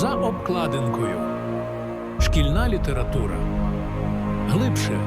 За обкладинкою. Шкільна література. Глибше,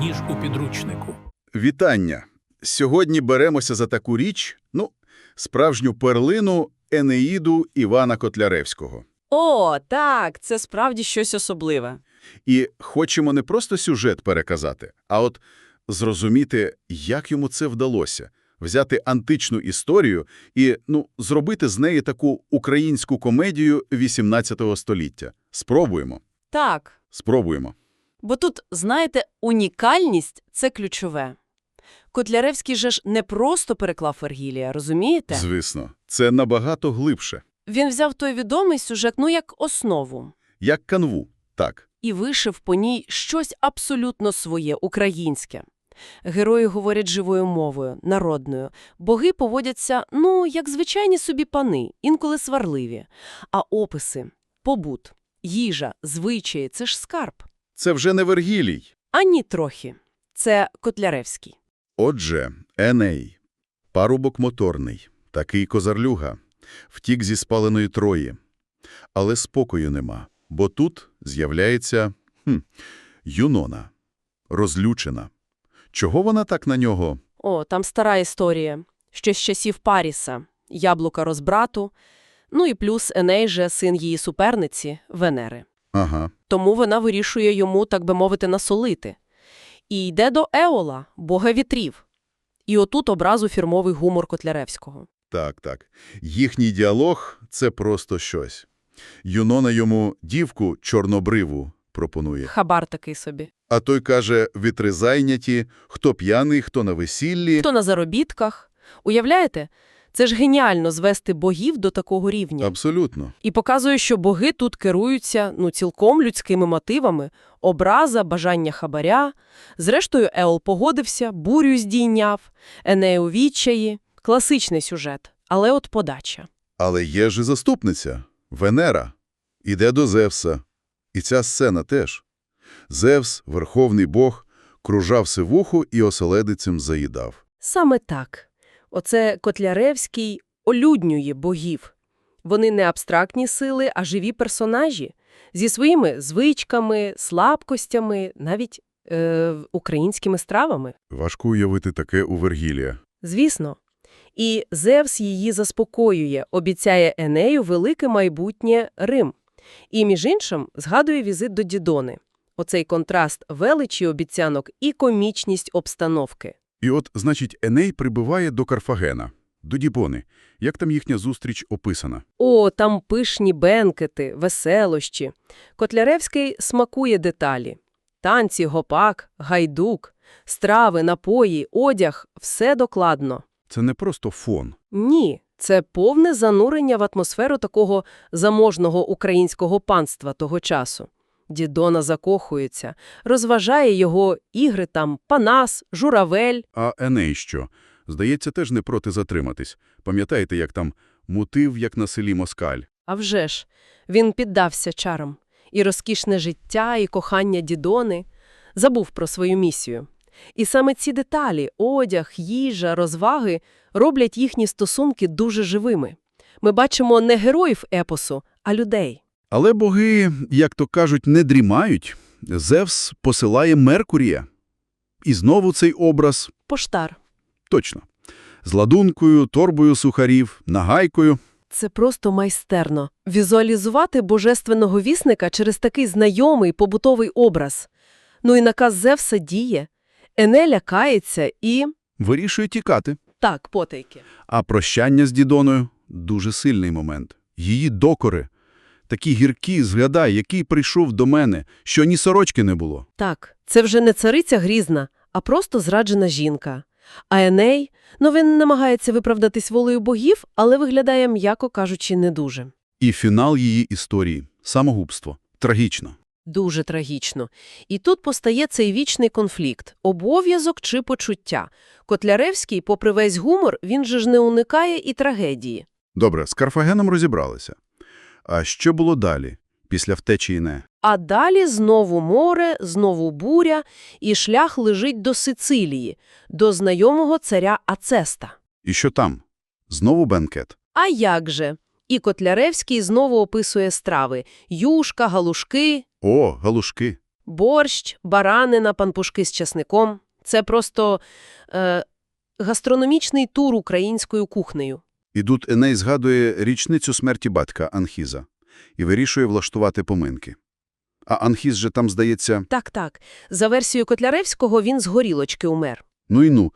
ніж у підручнику. Вітання! Сьогодні беремося за таку річ, ну, справжню перлину Енеїду Івана Котляревського. О, так, це справді щось особливе. І хочемо не просто сюжет переказати, а от зрозуміти, як йому це вдалося. Взяти античну історію і, ну, зробити з неї таку українську комедію XVIII століття. Спробуємо. Так, Спробуємо. бо тут, знаєте, унікальність – це ключове. Котляревський же ж не просто переклав Вергілія, розумієте? Звісно, це набагато глибше. Він взяв той відомий сюжет, ну, як основу, Як канву, так. і вишив по ній щось абсолютно своє, українське. Герої говорять живою мовою, народною. Боги поводяться, ну, як звичайні собі пани, інколи сварливі. А описи, побут, їжа, звичаї – це ж скарб. Це вже не Вергілій. Ані трохи. Це Котляревський. Отже, Еней, парубок моторний, такий козарлюга, втік зі спаленої Трої. Але спокою нема, бо тут з'являється хм, Юнона, розлючена. Чого вона так на нього? О, там стара історія. Ще з часів Паріса. Яблука розбрату. Ну і плюс Еней же син її суперниці – Венери. Ага, Тому вона вирішує йому, так би мовити, насолити. І йде до Еола, бога вітрів. І отут образу фірмовий гумор Котляревського. так, так. Їхній діалог – це просто щось. Юнона йому дівку чорнобриву пропонує. Хабар такий собі. А той каже, вітри зайняті, хто п'яний, хто на весіллі. Хто на заробітках. Уявляєте? Це ж геніально звести богів до такого рівня. Абсолютно. І показує, що боги тут керуються ну, цілком людськими мотивами – образа, бажання хабаря. Зрештою, Еол погодився, бурю здійняв, Еней у відчаї. Класичний сюжет, але от подача. Але є ж і заступниця – Венера. Іде до Зевса. І ця сцена теж. Зевс, верховний бог, кружав сивуху і оселедицем заїдав. Саме так. Оце Котляревський олюднює богів. Вони не абстрактні сили, а живі персонажі зі своїми звичками, слабкостями, навіть е, українськими стравами. Важко уявити таке у Вергілія. Звісно. І Зевс її заспокоює, обіцяє Енею велике майбутнє Рим. І, між іншим, згадує візит до Дідони. Оцей контраст величі обіцянок і комічність обстановки. І от, значить, Еней прибиває до Карфагена, до Дібони. Як там їхня зустріч описана? О, там пишні бенкети, веселощі. Котляревський смакує деталі. Танці, гопак, гайдук, страви, напої, одяг – все докладно. Це не просто фон. Ні, це повне занурення в атмосферу такого заможного українського панства того часу. Дідона закохується, розважає його ігри там Панас, Журавель. А Еней що? Здається, теж не проти затриматись. Пам'ятаєте, як там мутив, як на селі Москаль? А вже ж, він піддався чарам. І розкішне життя, і кохання Дідони. Забув про свою місію. І саме ці деталі – одяг, їжа, розваги – роблять їхні стосунки дуже живими. Ми бачимо не героїв епосу, а людей. Але боги, як то кажуть, не дрімають. Зевс посилає Меркурія. І знову цей образ, Поштар. точно, з ладункою, торбою сухарів, нагайкою. Це просто майстерно. Візуалізувати божественного вісника через такий знайомий побутовий образ. Ну і наказ Зевса діє. Ене лякається і… Вирішує тікати. Так, потайки. А прощання з Дідоною – дуже сильний момент. Її докори. Такі гіркі, згадай, який прийшов до мене, що ні сорочки не було. Так, це вже не цариця грізна, а просто зраджена жінка. А Еней, ну він намагається виправдатись волею богів, але виглядає, м'яко кажучи, не дуже. І фінал її історії – самогубство. Трагічно. Дуже трагічно. І тут постає цей вічний конфлікт – обов'язок чи почуття. Котляревський, попри весь гумор, він же ж не уникає і трагедії. Добре, з Карфагеном розібралися. А що було далі, після втечі Іне? А далі знову море, знову буря, і шлях лежить до Сицилії, до знайомого царя Ацеста. І що там? Знову бенкет. А як же? І Котляревський знову описує страви – юшка, галушки, О, галушки. борщ, баранина, панпушки з часником. Це просто е, гастрономічний тур українською кухнею. І тут Еней згадує річницю смерті батька Анхіза і вирішує влаштувати поминки. А Анхіз же там, здається, Так-так, за версією Котляревського він з горілочки умер. ну і ну,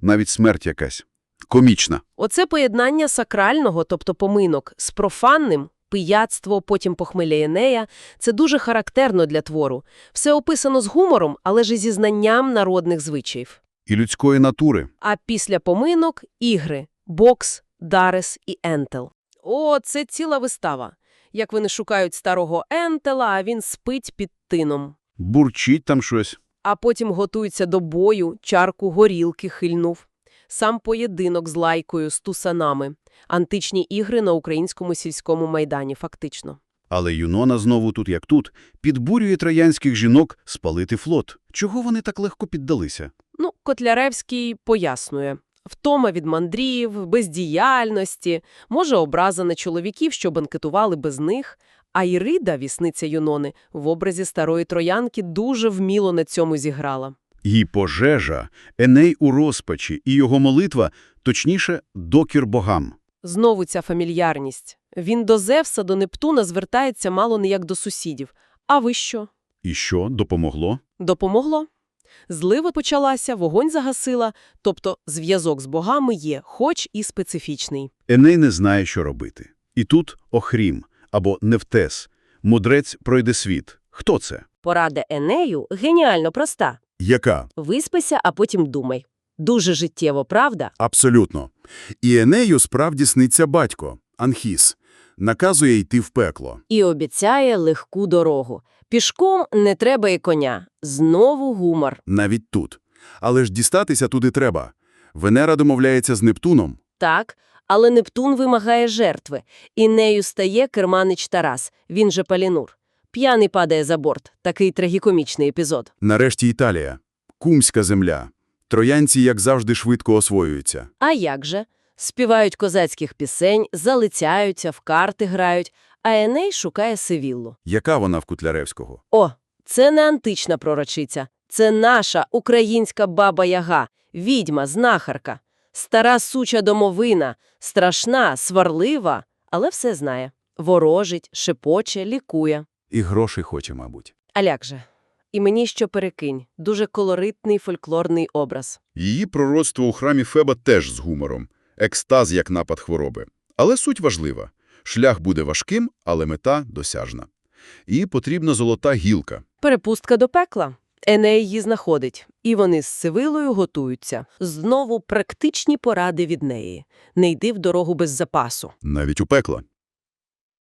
навіть смерть якась. Комічна. Оце поєднання сакрального, тобто поминок, з профанним, пияцтво, потім похмеля Енея – це дуже характерно для твору. Все описано з гумором, але ж і зі знанням народних звичаїв. І людської натури. А після поминок – ігри – бокс, дарес і ентел. О, це ціла вистава. Як вони шукають старого ентела, а він спить під тином. Бурчить там щось. А потім готується до бою, чарку горілки хильнув. Сам поєдинок з лайкою, з тусанами. Античні ігри на українському сільському майдані, фактично. Але Юнона знову тут як тут підбурює троянських жінок спалити флот. Чого вони так легко піддалися? Ну, Котляревський пояснює. Втома від мандрів, бездіяльності, може образа на чоловіків, що банкетували без них. А Ірида, вісниця Юнони, в образі старої троянки дуже вміло на цьому зіграла. Її пожежа, Еней у розпачі і його молитва, точніше, докір богам. Знову ця фамільярність. Він до Зевса, до Нептуна звертається мало не як до сусідів. А ви що? І що, допомогло? Допомогло? Злива почалася, вогонь загасила, тобто зв'язок з богами є, хоч і специфічний. Еней не знає, що робити. І тут Охрім, або Невтес, мудрець пройде світ. Хто це? Порада Енею геніально проста. Яка? Виспися, а потім думай. Дуже життєво, правда? Абсолютно. І Енею справді сниться батько, Анхіс. Наказує йти в пекло. І обіцяє легку дорогу. Пішком не треба і коня. Знову гумор. Навіть тут. Але ж дістатися туди треба. Венера домовляється з Нептуном. Так, але Нептун вимагає жертви. І нею стає керманич Тарас, він же Палінур. П'яний падає за борт. Такий трагікомічний епізод. Нарешті Італія. Кумська земля. Троянці, як завжди, швидко освоюються. А як же? Співають козацьких пісень, залицяються, в карти грають, а Еней шукає Севіллу. Яка вона в Кутляревського? О, це не антична пророчиця. Це наша українська баба-яга, відьма, знахарка. Стара суча домовина, страшна, сварлива, але все знає. Ворожить, шепоче, лікує. І грошей хоче, мабуть. А як же? І мені що перекинь. Дуже колоритний фольклорний образ. Її пророцтво у храмі Феба теж з гумором. Екстаз як напад хвороби. Але суть важлива. Шлях буде важким, але мета досяжна. І потрібна золота гілка. Перепустка до пекла. Еней її знаходить, і вони з Сивилою готуються. Знову практичні поради від неї. Не йди в дорогу без запасу. Навіть у пекла.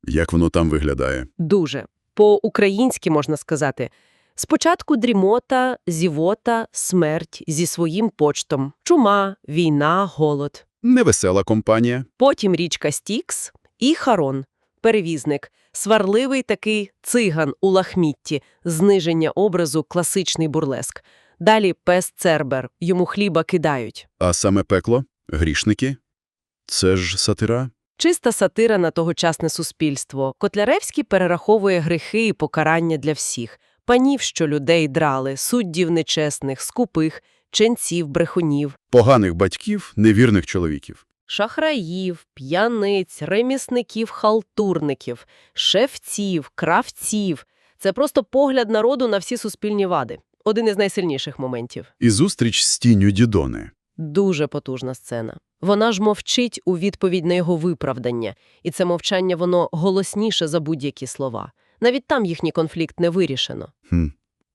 Як воно там виглядає? Дуже. По-українськи можна сказати. Спочатку дрімота, зівота, смерть зі своїм почтом. Чума, війна, голод. Невесела компанія. Потім річка Стікс і Харон, перевізник, сварливий такий циган у лахмітті, зниження образу класичний бурлеск. Далі пес Цербер, йому хліба кидають. А саме пекло? Грішники? Це ж сатира? Чиста сатира на тогочасне суспільство. Котляревський перераховує грехи і покарання для всіх. Панів, що людей драли, суддів нечесних, скупих, ченців, брехунів. Поганих батьків, невірних чоловіків. Шахраїв, п'яниць, ремісників, халтурників, шефців, кравців. Це просто погляд народу на всі суспільні вади. Один із найсильніших моментів. І зустріч з тінню Дідони. Дуже потужна сцена. Вона ж мовчить у відповідь на його виправдання, і це мовчання воно голосніше за будь-які слова. Навіть там їхній конфлікт не вирішено. Хм.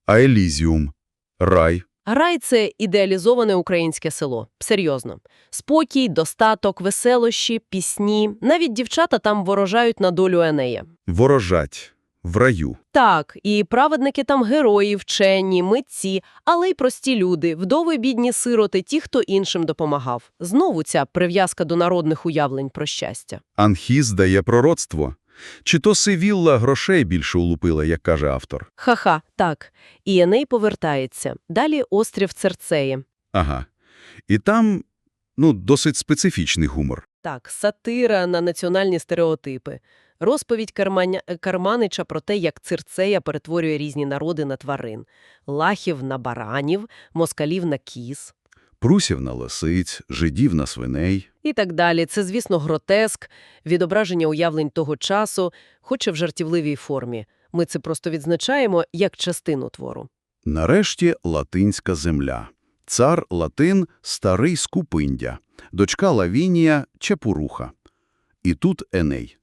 А Елізіум? Рай? Рай – це ідеалізоване українське село. Серйозно. Спокій, достаток, веселощі, пісні. Навіть дівчата там ворожають на долю Енея. Ворожать. В раю. Так, і праведники там герої, вчені, митці, але й прості люди, вдови, бідні сироти, ті, хто іншим допомагав. Знову ця прив'язка до народних уявлень про щастя. Анхіз дає пророцтво. Чи то Сивілла грошей більше улупила, як каже автор? Ха-ха, так. І Еней повертається. Далі острів Церцеї. Ага. І там, ну, досить специфічний гумор. Так, сатира на національні стереотипи. Розповідь Карманя... Карманича про те, як цирцея перетворює різні народи на тварин. Лахів на баранів, москалів на кіз. Прусів на лисиць, жидів на свиней. І так далі. Це, звісно, гротеск, відображення уявлень того часу, хоч і в жартівливій формі. Ми це просто відзначаємо як частину твору. Нарешті латинська земля. Цар Латин – старий Скупиндя, дочка Лавінія – Чепуруха. І тут Еней.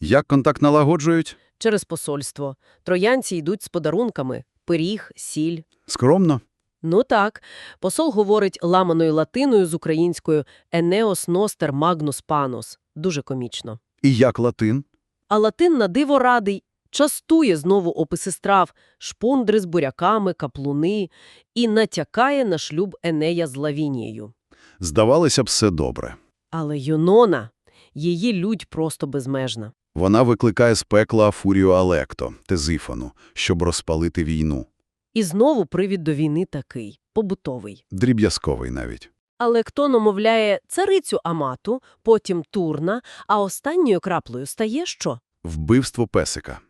Як контакт налагоджують? Через посольство. Троянці йдуть з подарунками – пиріг, сіль. Скромно. Ну так, посол говорить ламаною латиною з українською «Енеос ностер магнус панос». Дуже комічно. І як латин? А латин на диво радий, частує знову описи страв, шпундри з буряками, каплуни і натякає на шлюб Енея з Лавінією. Здавалося б, все добре. Але Юнона, її лють просто безмежна. Вона викликає з пекла Фурію Алекто, Тезифону, щоб розпалити війну. І знову привід до війни такий, побутовий. Дріб'язковий навіть. Але хто намовляє царицю Амату, потім Турна, а останньою краплею стає що? Вбивство песика.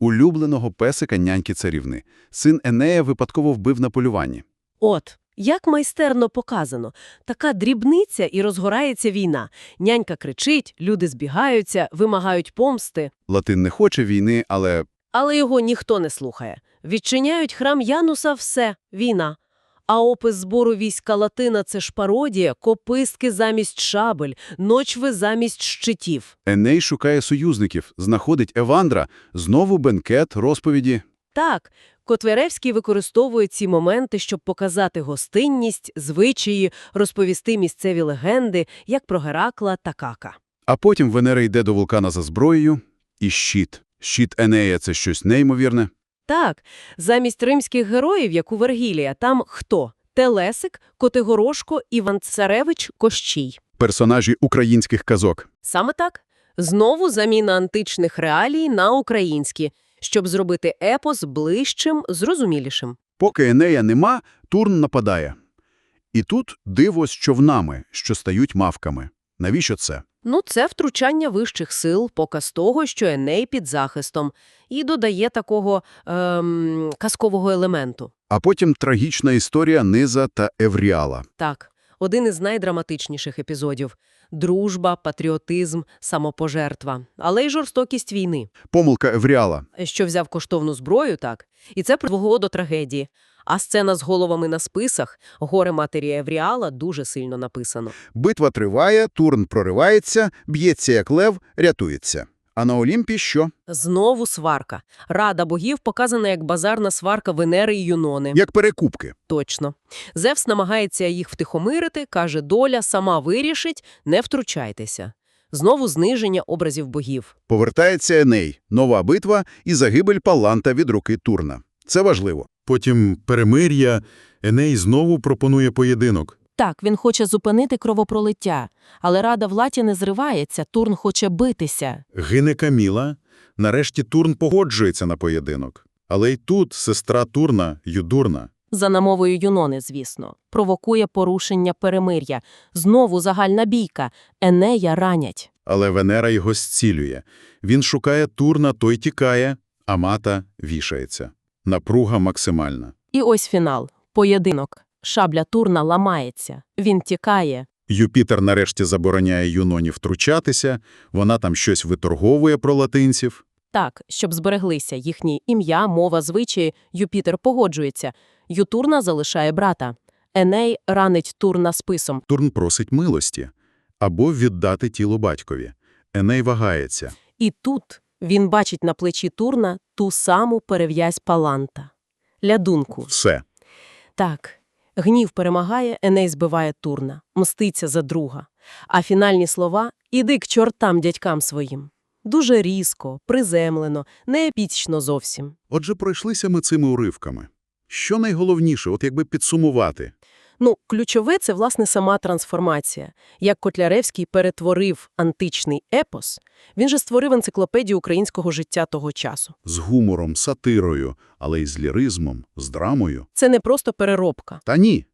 Улюбленого песика няньки царівни. Син Енея випадково вбив на полюванні. От, як майстерно показано. Така дрібниця і розгорається війна. Нянька кричить, люди збігаються, вимагають помсти. Латин не хоче війни, але Але його ніхто не слухає. Відчиняють храм Януса – все, війна. А опис збору війська Латина – це ж пародія, копистки замість шабель, ночви замість щитів. Еней шукає союзників, знаходить Евандра, знову бенкет, розповіді. Так, Котверевський використовує ці моменти, щоб показати гостинність, звичаї, розповісти місцеві легенди, як про Геракла та Кака. А потім Венера йде до вулкана за зброєю. І щит. Щит Енея – це щось неймовірне. Так, замість римських героїв, як у Вергілія, там хто? Телесик, Котигорошко, Іван Царевич, Кощій. Персонажі українських казок. Саме так. Знову заміна античних реалій на українські, щоб зробити епос ближчим, зрозумілішим. Поки Енея нема, Турн нападає. І тут диво з човнами, що стають мавками. Навіщо це? Ну, це втручання вищих сил, показ того, що Еней під захистом, і додає такого ем, казкового елементу. А потім трагічна історія Низа та Евріала. Так, один із найдраматичніших епізодів – дружба, патріотизм, самопожертва, але й жорстокість війни. Помилка Евріала. Що взяв коштовну зброю, так, і це привело до трагедії. А сцена з головами на списах «Горе матері Евріала» дуже сильно написано. Битва триває, Турн проривається, б'ється як лев, рятується. А на Олімпі що? Знову сварка. Рада богів показана як базарна сварка Венери і Юнони. Як перекупки. Точно. Зевс намагається їх втихомирити, каже, доля сама вирішить, не втручайтеся. Знову зниження образів богів. Повертається Еней, нова битва і загибель Паланта від руки Турна. Це важливо. Потім перемир'я. Еней знову пропонує поєдинок. Так, він хоче зупинити кровопролиття, але рада в латі не зривається, Турн хоче битися. Гине Каміла. Нарешті Турн погоджується на поєдинок. Але й тут сестра Турна, Юдурна. За намовою Юнони, звісно. Провокує порушення перемир'я. Знову загальна бійка. Енея ранять. Але Венера його зцілює. Він шукає Турна, той тікає, а мата вішається. Напруга максимальна. І ось фінал. Поєдинок. Шабля Турна ламається. Він тікає. Юпітер нарешті забороняє Юноні втручатися, вона там щось виторговує про латинців. Так, щоб збереглися їхні ім'я, мова, звичаї, Юпітер погоджується. Ютурна залишає брата. Еней ранить Турна списом. Турн просить милості або віддати тіло батькові. Еней вагається. І тут він бачить на плечі Турна ту саму перев'язь Паланта. Лядунку. Все. Так, гнів перемагає, Еней збиває Турна, мститься за друга. А фінальні слова «Іди к чортам дядькам своїм». Дуже різко, приземлено, не зовсім. Отже, пройшлися ми цими уривками. Що найголовніше, от якби підсумувати? Ну, ключове – це, власне, сама трансформація. Як Котляревський перетворив античний епос, він же створив енциклопедію українського життя того часу. З гумором, сатирою, але й з ліризмом, з драмою. Це не просто переробка. Та ні.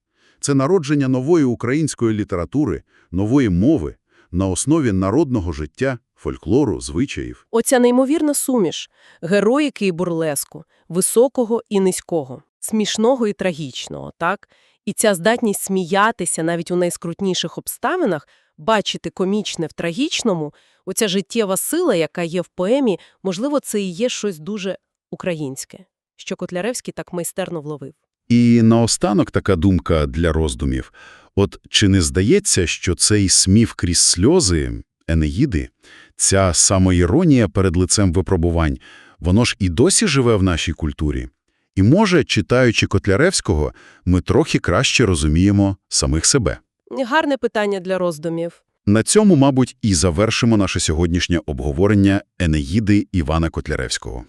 Це народження нової української літератури, нової мови, на основі народного життя, фольклору, звичаїв. Оця неймовірна суміш – героїки і бурлеску, високого і низького, смішного і трагічного, так? І ця здатність сміятися навіть у найскрутніших обставинах, бачити комічне в трагічному, оця життєва сила, яка є в поемі, можливо, це і є щось дуже українське, що Котляревський так майстерно вловив. І наостанок така думка для роздумів. От чи не здається, що цей смів крізь сльози, Енеїди, ця самоіронія перед лицем випробувань, воно ж і досі живе в нашій культурі? І може, читаючи Котляревського, ми трохи краще розуміємо самих себе. Гарне питання для роздумів. На цьому, мабуть, і завершимо наше сьогоднішнє обговорення Енеїди Івана Котляревського.